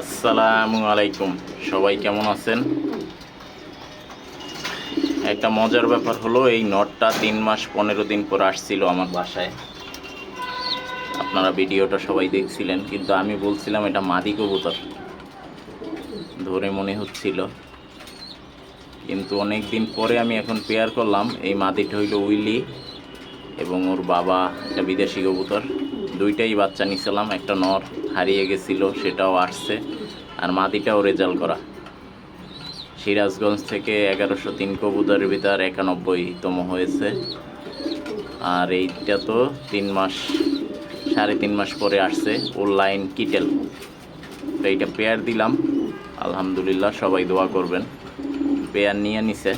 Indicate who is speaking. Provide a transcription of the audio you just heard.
Speaker 1: আসসালামু আলাইকুম। সবাই কেমন আছেন? একটা মজার ব্যাপার হলো, এই নটটা তিন মাস পনেরো দিন পর আসছিল আমার বাসায়। আপনারা ভিডিওটা সবাই দেখছিলেন, কিন্তু আমি বলছিলাম এটা মাদি কবুতর। ধরে মনে হচ্ছিল। কিন্তু অনেক দিন পরে আমি এখন পেয়ার করলাম, এই মাদিটা হইল উইলি এবং ওর বাবা একটা বিদেশি কবুতর। দুইটাই বাচ্চা নিছিলাম, একটা নর। হারিয়ে গেছিল, সেটাও আসছে। আর মাদিটাও রেজাল্ট করা। সিরাজগঞ্জ থেকে এগারোশো তিন কবুতরের ভিতর একানব্বইতম হয়েছে। আর এইটা তো তিন মাস, সাড়ে তিন মাস পরে আসছে ওর লাইন কিটেল। তো এইটা পেয়ার দিলাম। আলহামদুলিল্লাহ সবাই দোয়া করবেন। পেয়ার নিয়ে নিছে।